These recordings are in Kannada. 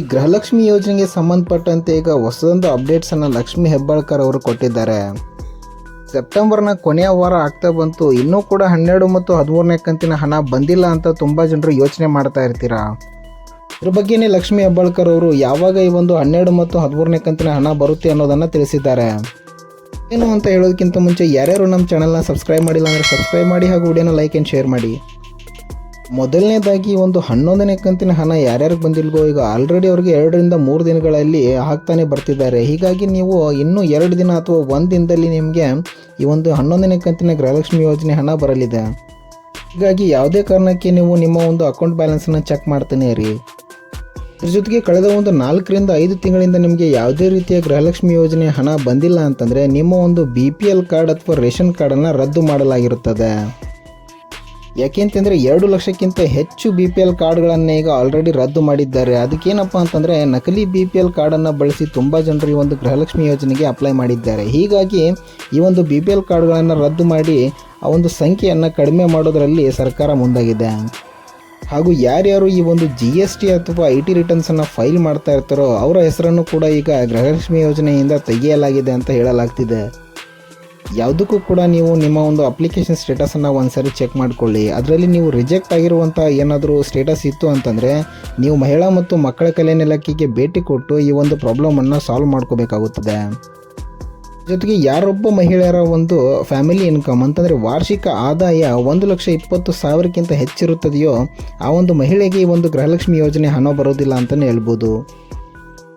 ಈ ಗೃಹಲಕ್ಷ್ಮಿ ಯೋಜನೆಗೆ ಸಂಬಂಧಪಟ್ಟಂತೆ ಈಗ ಹೊಸದೊಂದು ಅಪ್ಡೇಟ್ಸನ್ನು ಲಕ್ಷ್ಮಿ ಹೆಬ್ಬಾಳ್ಕರ್ ಅವರು ಕೊಟ್ಟಿದ್ದಾರೆ. ಸೆಪ್ಟೆಂಬರ್ನ ಕೊನೆಯ ವಾರ ಆಗ್ತಾ ಬಂತು. ಇನ್ನೂ ಕೂಡ ಹನ್ನೆರಡು ಮತ್ತು ಹದಿಮೂರನೇ ಕಂತಿನ ಹಣ ಬಂದಿಲ್ಲ ಅಂತ ತುಂಬ ಜನರು ಯೋಚನೆ ಮಾಡ್ತಾ ಇರ್ತೀರಾ? ಇದ್ರ ಬಗ್ಗೆನೇ ಲಕ್ಷ್ಮಿ ಹೆಬ್ಬಾಳ್ಕರ್ ಅವರು ಯಾವಾಗ ಈ ಒಂದು ಹನ್ನೆರಡು ಮತ್ತು ಹದಿಮೂರನೇ ಕಂತಿನ ಹಣ ಬರುತ್ತೆ ಅನ್ನೋದನ್ನು ತಿಳಿಸಿದ್ದಾರೆ. ಏನು ಅಂತ ಹೇಳೋದಕ್ಕಿಂತ ಮುಂಚೆ ಯಾರ್ಯಾರು ನಮ್ಮ ಚಾನಲ್ನ ಸಬ್ಸ್ಕ್ರೈಬ್ ಮಾಡಿಲ್ಲ ಅಂದರೆ ಸಬ್ಸ್ಕ್ರೈಬ್ ಮಾಡಿ ಹಾಗೂ ವಿಡಿಯೋನ ಲೈಕ್ ಆ್ಯಂಡ್ ಶೇರ್ ಮಾಡಿ. ಮೊದಲನೇದಾಗಿ ಒಂದು ಹನ್ನೊಂದನೇ ಕಂತಿನ ಹಣ ಯಾರ್ಯಾರಿಗೆ ಬಂದಿಲ್ವೋ ಈಗ ಆಲ್ರೆಡಿ ಅವ್ರಿಗೆ ಎರಡರಿಂದ ಮೂರು ದಿನಗಳಲ್ಲಿ ಹಾಕ್ತಾನೆ ಬರ್ತಿದ್ದಾರೆ. ಹೀಗಾಗಿ ನೀವು ಇನ್ನೂ ಎರಡು ದಿನ ಅಥವಾ ಒಂದು ದಿನದಲ್ಲಿ ನಿಮಗೆ ಈ ಒಂದು ಹನ್ನೊಂದನೇ ಕಂತಿನ ಗೃಹಲಕ್ಷ್ಮಿ ಯೋಜನೆ ಹಣ ಬರಲಿದೆ. ಹೀಗಾಗಿ ಯಾವುದೇ ಕಾರಣಕ್ಕೆ ನೀವು ನಿಮ್ಮ ಒಂದು ಅಕೌಂಟ್ ಬ್ಯಾಲೆನ್ಸನ್ನು ಚೆಕ್ ಮಾಡ್ತಾನೆ ರೀ ಇದ್ರ ಜೊತೆಗೆ ಕಳೆದ ಒಂದು ನಾಲ್ಕರಿಂದ ಐದು ತಿಂಗಳಿಂದ ನಿಮಗೆ ಯಾವುದೇ ರೀತಿಯ ಗೃಹಲಕ್ಷ್ಮಿ ಯೋಜನೆ ಹಣ ಬಂದಿಲ್ಲ ಅಂತಂದರೆ ನಿಮ್ಮ ಒಂದು ಬಿ ಪಿ ಎಲ್ ಕಾರ್ಡ್ ಅಥವಾ ರೇಷನ್ ಕಾರ್ಡನ್ನು ರದ್ದು ಮಾಡಲಾಗಿರುತ್ತದೆ. ಯಾಕೆಂತಂದರೆ ಎರಡು ಲಕ್ಷಕ್ಕಿಂತ ಹೆಚ್ಚು ಬಿ ಪಿ ಎಲ್ ಕಾರ್ಡ್ಗಳನ್ನು ಈಗ ಆಲ್ರೆಡಿ ರದ್ದು ಮಾಡಿದ್ದಾರೆ. ಅದಕ್ಕೇನಪ್ಪ ಅಂತಂದರೆ ನಕಲಿ ಬಿ ಪಿ ಎಲ್ ಕಾರ್ಡನ್ನು ಬಳಸಿ ತುಂಬ ಜನರು ಈ ಒಂದು ಗೃಹಲಕ್ಷ್ಮಿ ಯೋಜನೆಗೆ ಅಪ್ಲೈ ಮಾಡಿದ್ದಾರೆ. ಹೀಗಾಗಿ ಈ ಒಂದು ಬಿ ಪಿ ಎಲ್ ಕಾರ್ಡ್ಗಳನ್ನು ರದ್ದು ಮಾಡಿ ಆ ಒಂದು ಸಂಖ್ಯೆಯನ್ನು ಕಡಿಮೆ ಮಾಡೋದರಲ್ಲಿ ಸರ್ಕಾರ ಮುಂದಾಗಿದೆ. ಹಾಗೂ ಯಾರ್ಯಾರು ಈ ಒಂದು ಜಿ ಎಸ್ ಟಿ ಅಥವಾ ಐ ಟಿ ರಿಟರ್ನ್ಸನ್ನು ಫೈಲ್ ಮಾಡ್ತಾ ಇರ್ತಾರೋ ಅವರ ಹೆಸರನ್ನು ಕೂಡ ಈಗ ಗೃಹಲಕ್ಷ್ಮಿ ಯೋಜನೆಯಿಂದ ತೆಗೆಯಲಾಗಿದೆ ಅಂತ ಹೇಳಲಾಗ್ತಿದೆ. ಯಾವುದಕ್ಕೂ ಕೂಡ ನೀವು ನಿಮ್ಮ ಒಂದು ಅಪ್ಲಿಕೇಶನ್ ಸ್ಟೇಟಸನ್ನು ಒಂದ್ಸರಿ ಚೆಕ್ ಮಾಡಿಕೊಳ್ಳಿ. ಅದರಲ್ಲಿ ನೀವು ರಿಜೆಕ್ಟ್ ಆಗಿರುವಂಥ ಏನಾದರೂ ಸ್ಟೇಟಸ್ ಇತ್ತು ಅಂತಂದರೆ, ನೀವು ಮಹಿಳಾ ಮತ್ತು ಮಕ್ಕಳ ಕಲ್ಯಾಣ ಇಲಾಖೆಗೆ ಭೇಟಿ ಕೊಟ್ಟು ಈ ಒಂದು ಪ್ರಾಬ್ಲಮನ್ನು ಸಾಲ್ವ್ ಮಾಡ್ಕೋಬೇಕಾಗುತ್ತದೆ. ಜೊತೆಗೆ ಯಾರೊಬ್ಬ ಮಹಿಳೆಯರ ಒಂದು ಫ್ಯಾಮಿಲಿ ಇನ್ಕಮ್ ಅಂತಂದರೆ ವಾರ್ಷಿಕ ಆದಾಯ ಒಂದು ಲಕ್ಷ ಇಪ್ಪತ್ತು ಸಾವಿರಕ್ಕಿಂತ ಹೆಚ್ಚಿರುತ್ತದೆಯೋ, ಆ ಒಂದು ಮಹಿಳೆಗೆ ಈ ಒಂದು ಗೃಹಲಕ್ಷ್ಮಿ ಯೋಜನೆ ಹಣ ಬರೋದಿಲ್ಲ ಅಂತಲೇ ಹೇಳ್ಬೋದು.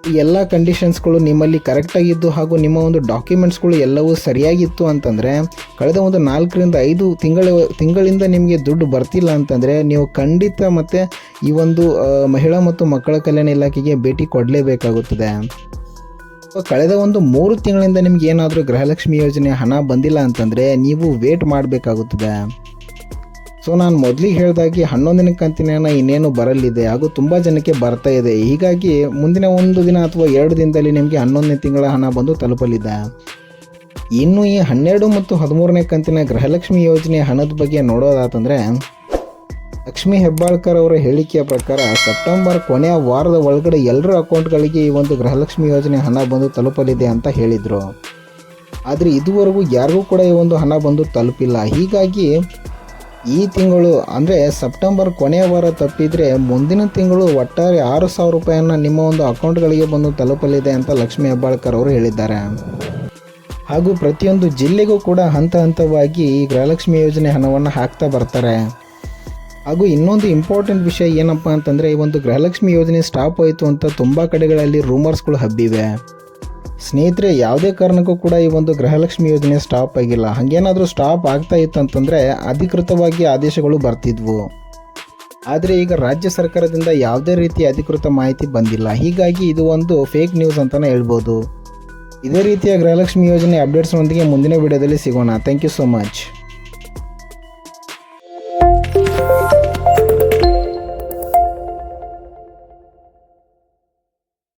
ಎಲ್ಲ ಕಂಡೀಷನ್ಸ್ಗಳು ನಿಮ್ಮಲ್ಲಿ ಕರೆಕ್ಟಾಗಿದ್ದು ಹಾಗೂ ನಿಮ್ಮ ಒಂದು ಡಾಕ್ಯುಮೆಂಟ್ಸ್ಗಳು ಎಲ್ಲವೂ ಸರಿಯಾಗಿತ್ತು ಅಂತಂದರೆ, ಕಳೆದ ಒಂದು ನಾಲ್ಕರಿಂದ ಐದು ತಿಂಗಳ, ತಿಂಗಳಿಂದ ನಿಮಗೆ ದುಡ್ಡು ಬರ್ತಿಲ್ಲ ಅಂತಂದರೆ, ನೀವು ಖಂಡಿತ ಮತ್ತು ಈ ಒಂದು ಮಹಿಳಾ ಮತ್ತು ಮಕ್ಕಳ ಕಲ್ಯಾಣ ಇಲಾಖೆಗೆ ಭೇಟಿ ಕೊಡಲೇಬೇಕಾಗುತ್ತದೆ. ಕಳೆದ ಒಂದು ಮೂರು ತಿಂಗಳಿಂದ ನಿಮ್ಗೆ ಏನಾದರೂ ಗೃಹಲಕ್ಷ್ಮಿ ಯೋಜನೆ ಹಣ ಬಂದಿಲ್ಲ ಅಂತಂದರೆ, ನೀವು ವೇಟ್ ಮಾಡಬೇಕಾಗುತ್ತದೆ. ಸೊ ನಾನು ಮೊದಲಿಗೆ ಹೇಳಿದಾಗೆ ಹನ್ನೊಂದನೇ ಕಂತಿನ ಇನ್ನೇನು ಬರಲಿದೆ ಹಾಗೂ ತುಂಬ ಜನಕ್ಕೆ ಬರ್ತಾ ಇದೆ. ಹೀಗಾಗಿ ಮುಂದಿನ ಒಂದು ದಿನ ಅಥವಾ ಎರಡು ದಿನದಲ್ಲಿ ನಿಮಗೆ ಹನ್ನೊಂದನೇ ತಿಂಗಳ ಹಣ ಬಂದು ತಲುಪಲಿದೆ. ಇನ್ನು ಈ ಹನ್ನೆರಡು ಮತ್ತು ಹದಿಮೂರನೇ ಕಂತಿನ ಗೃಹಲಕ್ಷ್ಮಿ ಯೋಜನೆ ಹಣದ ಬಗ್ಗೆ ನೋಡೋದಾತಂದರೆ, ಲಕ್ಷ್ಮಿ ಹೆಬ್ಬಾಳ್ಕರ್ ಅವರ ಹೇಳಿಕೆಯ ಪ್ರಕಾರ ಸೆಪ್ಟೆಂಬರ್ ಕೊನೆಯ ವಾರದ ಒಳಗಡೆ ಎಲ್ಲರ ಅಕೌಂಟ್ಗಳಿಗೆ ಈ ಒಂದು ಗೃಹಲಕ್ಷ್ಮಿ ಯೋಜನೆ ಹಣ ಬಂದು ತಲುಪಲಿದೆ ಅಂತ ಹೇಳಿದರು. ಆದರೆ ಇದುವರೆಗೂ ಯಾರಿಗೂ ಕೂಡ ಈ ಒಂದು ಹಣ ಬಂದು ತಲುಪಿಲ್ಲ. ಹೀಗಾಗಿ ಈ ತಿಂಗಳು, ಅಂದರೆ ಸೆಪ್ಟೆಂಬರ್ ಕೊನೆಯ ವಾರ ತಪ್ಪಿದರೆ ಮುಂದಿನ ತಿಂಗಳು ಒಟ್ಟಾರೆ ಆರು ಸಾವಿರ ರೂಪಾಯಿಯನ್ನು ನಿಮ್ಮ ಒಂದು ಅಕೌಂಟ್ಗಳಿಗೆ ಬಂದು ತಲುಪಲಿದೆ ಅಂತ ಲಕ್ಷ್ಮಿ ಹೆಬ್ಬಾಳ್ಕರ್ ಅವರು ಹೇಳಿದ್ದಾರೆ. ಹಾಗೂ ಪ್ರತಿಯೊಂದು ಜಿಲ್ಲೆಗೂ ಕೂಡ ಹಂತ ಹಂತವಾಗಿ ಈ ಗೃಹಲಕ್ಷ್ಮಿ ಯೋಜನೆ ಹಣವನ್ನು ಹಾಕ್ತಾ ಬರ್ತಾರೆ. ಹಾಗೂ ಇನ್ನೊಂದು ಇಂಪಾರ್ಟೆಂಟ್ ವಿಷಯ ಏನಪ್ಪ ಅಂತಂದರೆ ಈ ಒಂದು ಗೃಹಲಕ್ಷ್ಮಿ ಯೋಜನೆ ಸ್ಟಾಪ್ ಆಯಿತು ಅಂತ ತುಂಬ ಕಡೆಗಳಲ್ಲಿ ರೂಮರ್ಸ್ಗಳು ಹಬ್ಬಿವೆ. ಸ್ನೇಹಿತರೆ, ಯಾವುದೇ ಕಾರಣಕ್ಕೂ ಕೂಡ ಈ ಒಂದು ಗೃಹಲಕ್ಷ್ಮಿ ಯೋಜನೆ ಸ್ಟಾಪ್ ಆಗಿಲ್ಲ. ಹಾಗೇನಾದರೂ ಸ್ಟಾಪ್ ಆಗ್ತಾ ಇತ್ತು ಅಂತಂದರೆ ಅಧಿಕೃತವಾಗಿ ಆದೇಶಗಳು ಬರ್ತಿದ್ವು. ಆದರೆ ಈಗ ರಾಜ್ಯ ಸರ್ಕಾರದಿಂದ ಯಾವುದೇ ರೀತಿಯ ಅಧಿಕೃತ ಮಾಹಿತಿ ಬಂದಿಲ್ಲ. ಹೀಗಾಗಿ ಇದು ಒಂದು ಫೇಕ್ ನ್ಯೂಸ್ ಅಂತಲೇ ಹೇಳ್ಬೋದು. ಇದೇ ರೀತಿಯ ಗೃಹಲಕ್ಷ್ಮಿ ಯೋಜನೆ ಅಪ್ಡೇಟ್ಸ್ನೊಂದಿಗೆ ಮುಂದಿನ ವಿಡಿಯೋದಲ್ಲಿ ಸಿಗೋಣ. Thank you so much